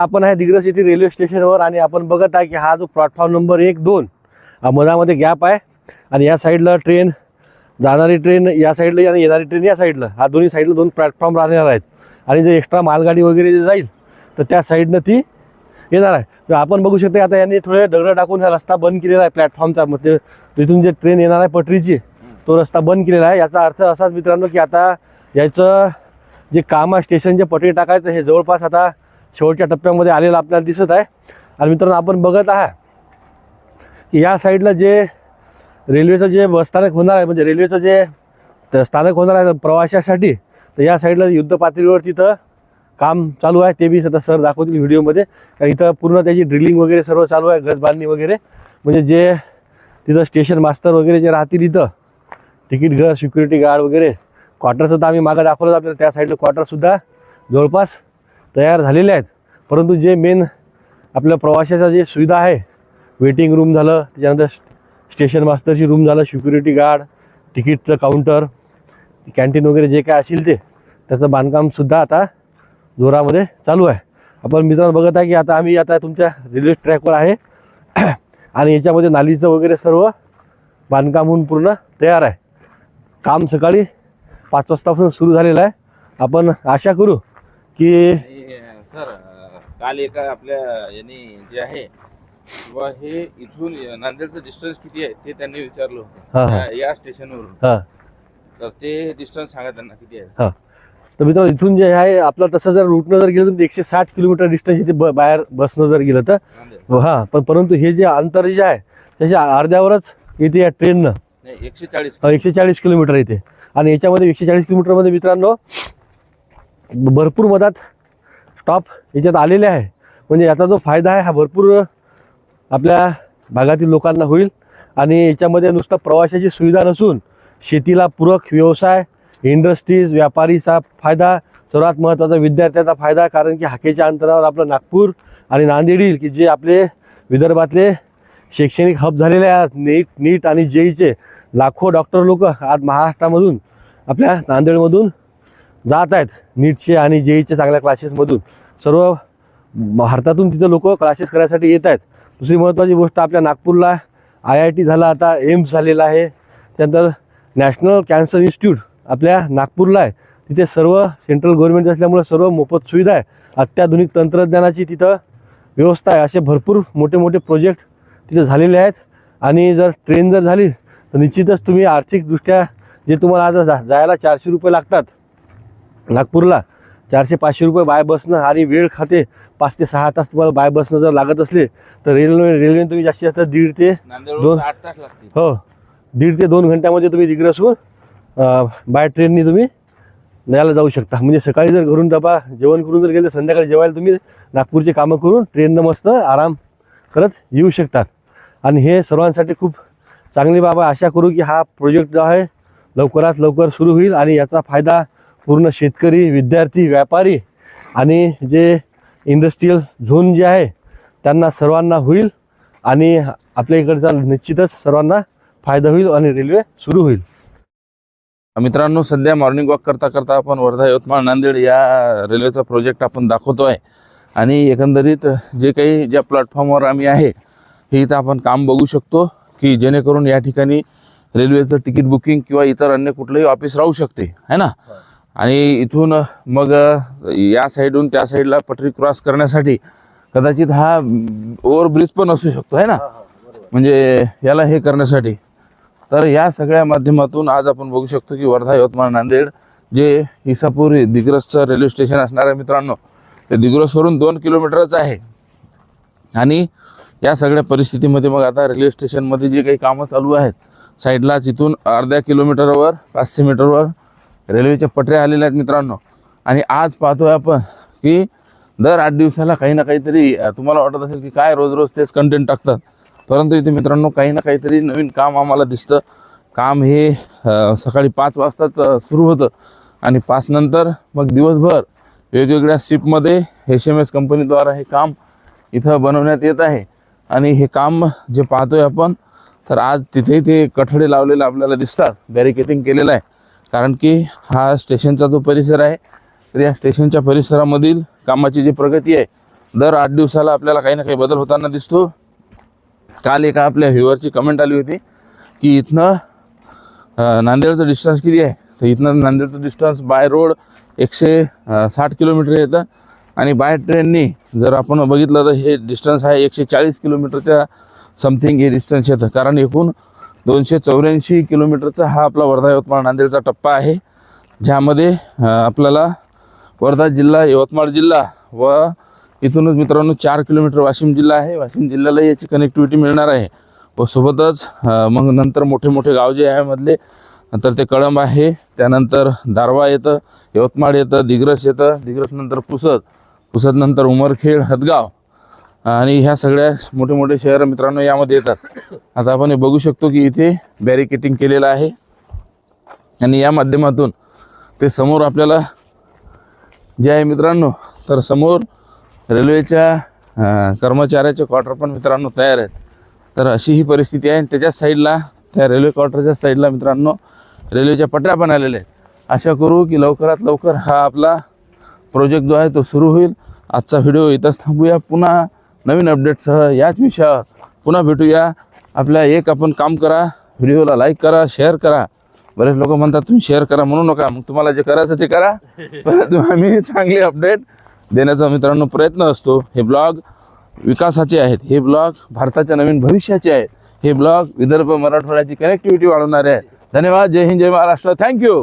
आपण आहे दिग्रस येथील रेल्वे स्टेशनवर आणि आपण बघत आहे की हा जो प्लॅटफॉर्म नंबर एक दोन हा मधामध्ये गॅप आहे. आणि या साईडला ट्रेन जाणारी ट्रेन या साईडला आणि येणारी ट्रेन या साईडला हा दोन्ही साईडला दोन प्लॅटफॉर्म राहणार आहेत. आणि जे एक्स्ट्रा मालगाडी वगैरे जे जाईल तर त्या साईडनं ती येणार आहे. तर आपण बघू शकतो आता यांनी थोडे दगड टाकून हा रस्ता बंद केलेला आहे प्लॅटफॉर्मचा म्हणजे तिथून जे ट्रेन येणार आहे पटरीची तो रस्ता बंद केलेला आहे. याचा अर्थ असाच मित्रांनो की आता याचं जे काम आहे स्टेशनचे पटरी टाकायचं हे जवळपास आता शेवटच्या टप्प्यामध्ये आलेलं आपल्याला दिसत आहे. आणि मित्रांनो आपण बघत आहात की या साईडला जे रेल्वेचं जे बसस्थानक होणार आहे म्हणजे रेल्वेचं जे स्थानक होणार आहे प्रवाशासाठी तर या साईडला युद्ध पातळीवर तिथं काम चालू आहे. ते बी सध्या सर दाखवतील व्हिडिओमध्ये. कारण इथं पूर्ण त्याची ड्रिलिंग वगैरे सर्व चालू आहे गज बांधणी वगैरे. म्हणजे जे तिथं स्टेशन मास्तर वगैरे जे राहतील इथं तिकीट घर सिक्युरिटी गार्ड वगैरे क्वार्टरचं तर आम्ही मागं दाखवलं आपल्याला त्या साईडला क्वार्टरसुद्धा जवळपास. तयार झालेले आहेत. परंतु जे मेन आपल्या प्रवाशाचा जे सुविधा आहे वेटिंग रूम झालं त्याच्यानंतर स्टेशन मास्टरची रूम झालं सिक्युरिटी गार्ड तिकीटचं काउंटर कॅन्टीन वगैरे जे काय असेल ते त्याचं बांधकामसुद्धा आता जोरामध्ये चालू आहे. आपण मित्रांनो बघत आहे की आता आम्ही आता तुमच्या रेल्वे ट्रॅकवर आहे. आणि याच्यामध्ये नालीचं वगैरे सर्व बांधकाम होऊन पूर्ण तयार आहे. काम सकाळी पाच वाजतापासून सुरू झालेलं आहे. आपण आशा करू की सर काल एका आपल्या यांनी जे आहे किंवा हे इथून नांदेडचं डिस्टन्स किती आहे ते त्यांनी विचारलं होतं. हां हां. या- या स्टेशनवरून हां. तर ते डिस्टन्स सांगा त्यांना किती आहे. तर मित्रांनो इथून जे आहे आपलं तसं जर रूटनं जर गेलं तर एकशे साठ किलोमीटर डिस्टन्स इथे ब बाहेर बसनं जर गेलं तर. नांदेड. हां पण परंतु हे जे अंतर जे आहे त्याच्या अर्ध्यावरच इथे या ट्रेननं नाही एकशे चाळीस एकशे चाळीस किलोमीटर इथे. आणि याच्यामध्ये एकशे चाळीस किलोमीटरमध्ये मित्रांनो ब- भरपूर मधात स्टॉप याच्यात आलेले आहे. म्हणजे याचा जो फायदा आहे हा भरपूर आपल्या भागातील लोकांना होईल. आणि याच्यामध्ये नुसतं प्रवाशाची सुविधा नसून शेतीला पूरक व्यवसाय इंडस्ट्रीज व्यापारीचा फायदा सर्वात महत्त्वाचा विद्यार्थ्याचा फायदा कारण की हाकेच्या अंतरावर आपलं नागपूर आणि नांदेड की जे आपले विदर्भातले शैक्षणिक हब झालेले आहेत. नीट नीट आणि जेईचे लाखो डॉक्टर लोक आज महाराष्ट्रामधून आपल्या नांदेडमधून जात आहेत. नीटचे आणि जेईचे चांगल्या क्लासेसमधून सर्व भारतातून तिथं लोक क्लासेस करायसाठी येत आहेत. दुसरी महत्त्वाची गोष्ट आपल्या नागपूरला आय आय टी झाला आता एम्स झालेला आहे. त्यानंतर नॅशनल कॅन्सर इन्स्टिट्यूट आपल्या नागपूरला आहे. तिथे सर्व सेंट्रल गव्हर्नमेंट असल्यामुळे सर्व मोफत सुविधा आहे. अत्याधुनिक तंत्रज्ञानाची तिथं व्यवस्था आहे. असे भरपूर मोठे मोठे प्रोजेक्ट तिथे झालेले आहेत. आणि जर ट्रेन जर झाली तर निश्चितच तुम्ही आर्थिकदृष्ट्या जे तुम्हाला आता जा जायला चारशे रुपये लागतात नागपूरला चारशे पाचशे रुपये बाय बसनं आणि वेळ खाते. पाच ते सहा तास तुम्हाला बाय बसनं जर लागत असले तर रेल्वे रेल्वेने तुम्ही जास्तीत जास्त दीड ते दोन- आठ तास लागतील. हो दीड ते दोन घंट्यामध्ये तुम्ही दिग्रसहून बाय ट्रेननी तुम्ही यायला जाऊ शकता. म्हणजे सकाळी जर घरून डबा जेवण करून जर गेले तर संध्याकाळी जेवायला तुम्ही नागपूरचे कामं करून ट्रेननं मस्त आराम करत येऊ शकतात. आणि हे सर्वांसाठी खूप चांगली बाब आहे. आशा करू की हा प्रोजेक्ट जो आहे लवकरात लवकर सुरू होईल आणि याचा फायदा पूर्ण शेतकरी विद्यार्थी व्यापारी आणि जे इंडस्ट्रीयल झोन जे आहे त्यांना सर्वांना होईल आणि आपल्या इकडचा निश्चितच सर्वांना फायदा होईल आणि रेल्वे सुरू होईल. मित्रांनो सध्या मॉर्निंग वॉक करता करता आपण वर्धा यवतमाळ नांदेड या रेल्वेचा प्रोजेक्ट आपण दाखवतो आहे आणि एकंदरीत जे काही ज्या प्लॅटफॉर्मवर आम्ही आहे हे इथं आपण काम बघू शकतो की जेणेकरून या ठिकाणी रेल्वेचं तिकीट बुकिंग किंवा इतर अन्य कुठलंही ऑफिस राहू शकते है ना? आणि इथून मग या साईडहून त्या साईडला पटरी क्रॉस करण्यासाठी कदाचित हा ओव्हरब्रिज पण असू शकतो आहे ना? म्हणजे याला हे करण्यासाठी. तर या सगळ्या माध्यमातून आज आपण बघू शकतो की वर्धा यवतमाळ नांदेड जे इसापूर दिग्रसचं रेल्वे स्टेशन असणार आहे मित्रांनो ते दिग्रसवरून दोन किलोमीटरच आहे. आणि या सगळ्या परिस्थितीमध्ये मग आता रेल्वे स्टेशनमध्ये जे काही कामं चालू आहेत साईडलाच इथून अर्ध्या किलोमीटरवर पाचशे मीटरवर रेल्वेच्या पटऱ्या आलेल्या आहेत मित्रांनो. आणि आज पाहतोय आपण की दर आठ दिवसाला काही ना काहीतरी तुम्हाला वाटत असेल की काय रोज रोज तेच कंटेंट टाकतात. परंतु इथे मित्रांनो काही ना काहीतरी नवीन काम आम्हाला दिसतं. काम हे सकाळी पाच वाजताच सुरू होतं. आणि पाचनंतर मग दिवसभर वेगवेगळ्या शिपमध्ये एच एम एस कंपनीद्वारा हे काम इथं बनवण्यात येत आहे. आणि हे काम जे पाहतोय आपण तर आज तिथेही ते कठडे लावलेले आपल्याला दिसतात. बॅरिकेटिंग केलेलं आहे. कारण की हा स्टेशनचा जो परिसर आहे तर या स्टेशनच्या परिसरामधील कामाची जी प्रगती आहे दर आठ दिवसाला आपल्याला काही ना काही बदल होताना दिसतो. काल एका आपल्या व्ह्युअरची कमेंट आली होती की इथनं नांदेडचं डिस्टन्स किती आहे? तर इथनं नांदेडचं डिस्टन्स बाय रोड एकशे साठ किलोमीटर येतं. आणि बाय ट्रेननी जर आपण बघितलं तर हे डिस्टन्स आहे एकशे चाळीस किलोमीटरच्या समथिंग हे डिस्टन्स येतं. कारण एकूण दोनशे चौऱ्याऐंशी किलोमीटरचा हा आपला वर्धा यवतमाळ नांदेडचा टप्पा आहे ज्यामध्ये आपल्याला वर्धा जिल्हा यवतमाळ जिल्हा व इथूनच मित्रांनो चार किलोमीटर वाशिम जिल्हा आहे. वाशिम जिल्ह्याला याची कनेक्टिव्हिटी मिळणार आहे. व सोबतच मग नंतर मोठे मोठे गाव जे आहे मधले नंतर ते कळंब आहे. त्यानंतर दारवा येतं यवतमाळ येतं दिग्रस येतं दिग्रसनंतर पुसद पुसदनंतर उमरखेड हदगाव. आणि ह्या सगळ्या मोठे मोठे शहर मित्रांनो यामध्ये येतात. आता आपण हे बघू शकतो की इथे बॅरिकेटिंग केलेलं आहे. आणि या माध्यमातून ते समोर आपल्याला जे आहे मित्रांनो तर समोर रेल्वेच्या कर्मचाऱ्याचे क्वार्टर पण मित्रांनो तयार आहेत. तर अशी ही परिस्थिती आहे. आणि त्याच्याच साईडला त्या रेल्वे क्वार्टरच्या साईडला मित्रांनो रेल्वेच्या पटऱ्या पण आलेल्या आहेत. आशा करू की लवकरात लवकर हा आपला प्रोजेक्ट जो आहे तो सुरू होईल. आजचा व्हिडिओ इथंच थांबूया. पुन्हा नवीन अपडेटसह याच विषयावर पुन्हा भेटूया. आपल्या एक आपण काम करा व्हिडिओला लाईक करा शेअर करा. बरेच लोक म्हणतात तुम्ही शेअर करा म्हणू नका. मग तुम्हाला जे करायचं ते करा. परंतु आम्ही चांगले अपडेट देण्याचा मित्रांनो प्रयत्न असतो. हे ब्लॉग विकासाचे आहेत. हे ब्लॉग भारताच्या नवीन भविष्याचे आहेत. हे ब्लॉग विदर्भ मराठवाड्याची कनेक्टिव्हिटी वाढवणारे आहेत. धन्यवाद. जय हिंद जय महाराष्ट्र. Thank you